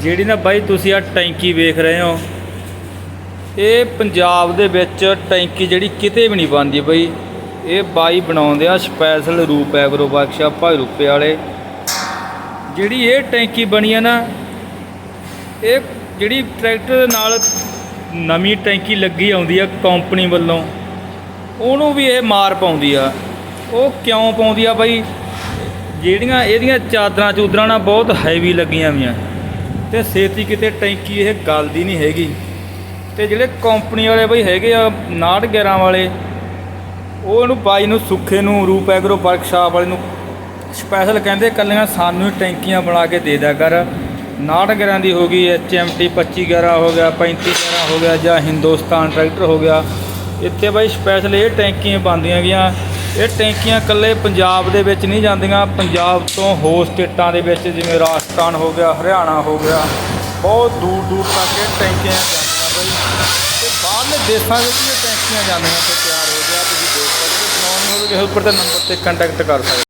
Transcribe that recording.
ਜਿਹੜੀ ਨਾ ਬਾਈ ਤੁਸੀਂ ਆ ਟੈਂਕੀ ਵੇਖ ਰਹੇ ਹੋ, ਇਹ ਪੰਜਾਬ ਦੇ ਵਿੱਚ ਟੈਂਕੀ ਜਿਹੜੀ ਕਿਤੇ ਵੀ ਨਹੀਂ ਬਣਦੀ ਬਈ। ਇਹ ਬਾਈ ਬਣਾਉਂਦੇ ਆ ਸਪੈਸ਼ਲ ਰੂਪ ਐਗਰੋ ਵਰਕਸ਼ਾਪ ਭਾਈ ਰੂਪੇ ਵਾਲੇ। ਜਿਹੜੀ ਇਹ ਟੈਂਕੀ ਬਣੀ ਆ ਨਾ, ਇਹ ਜਿਹੜੀ ਟਰੈਕਟਰ ਦੇ ਨਾਲ ਨਵੀਂ ਟੈਂਕੀ ਲੱਗੀ ਆਉਂਦੀ ਆ ਕੰਪਨੀ ਵੱਲੋਂ, ਉਹਨੂੰ ਵੀ ਇਹ ਮਾਰ ਪਾਉਂਦੀ ਆ। ਉਹ ਕਿਉਂ ਪਾਉਂਦੀ ਆ ਬਾਈ? ਜਿਹੜੀਆਂ ਇਹਦੀਆਂ ਚਾਦਰਾਂ ਚੂਦਰਾਂ ਨਾ ਬਹੁਤ ਹੈਵੀ ਲੱਗੀਆਂ ਵੀਆਂ ਤੇ ਛੇਤੀ ਕਿਤੇ ਟੈਂਕੀ ਇਹ ਗਲਦੀ ਨਹੀਂ ਹੈਗੀ। ਤੇ ਜਿਹੜੇ ਕੰਪਨੀ ਵਾਲੇ ਬਈ ਹੈਗੇ ਆ 911 ਵਾਲੇ, ਉਹ ਇਹਨੂੰ ਬਾਈ ਨੂੰ ਸੁੱਖੇ ਨੂੰ, ਰੂਪ ਐਗਰੋ ਵਰਕਸ਼ਾਪ ਵਾਲੇ ਨੂੰ ਸਪੈਸ਼ਲ ਕਹਿੰਦੇ ਕੱਲੀਆਂ ਸਾਨੂੰ ਹੀ ਟੈਂਕੀਆਂ ਬਣਾ ਕੇ ਦੇ ਦਿਆ ਕਰ। 911 ਦੀ ਹੋ ਗਈ ਐਚਐਮਟੀ 2511 ਹੋ ਗਿਆ 3511 ਹੋ ਗਿਆ ਜਾਂ ਹਿੰਦੁਸਤਾਨ ਟਰੈਕਟਰ ਹੋ ਗਿਆ। ਇੱਥੇ ਬਾਈ ਸਪੈਸ਼ਲ ਇਹ ਟੈਂਕੀਆਂ ਬਣਦੀਆਂ ਗਈਆਂ। ਇਹ ਟੈਂਕੀਆਂ ਇਕੱਲੇ ਪੰਜਾਬ ਦੇ ਵਿੱਚ ਨਹੀਂ ਜਾਂਦੀਆਂ, ਪੰਜਾਬ ਤੋਂ ਹੋਰ ਸਟੇਟਾਂ ਦੇ ਵਿੱਚ ਜਿਵੇਂ ਰਾਜਸਥਾਨ ਹੋ ਗਿਆ, ਹਰਿਆਣਾ ਹੋ ਗਿਆ, ਬਹੁਤ ਦੂਰ ਦੂਰ ਤੱਕ ਇਹ ਟੈਂਕੀਆਂ ਜਾਂਦੀਆਂ ਬਾਈ। ਤੇ ਬਾਹਰਲੇ ਦੇਸ਼ਾਂ ਵਿੱਚ ਵੀ ਟੈਂਕੀਆਂ ਜਾਂਦੀਆਂ ਤੇ ਤਿਆਰ ਹੋ ਗਿਆ, ਤੁਸੀਂ ਦੇਖ ਸਕਦੇ ਹੋ ਬਣਾਉਣੀ ਹੋਵੇ ਕਿਸੇ ਉੱਪਰ ਤੇ ਨੰਬਰ ਤੇ ਕੰਟੈਕਟ ਕਰ ਸਕਦੇ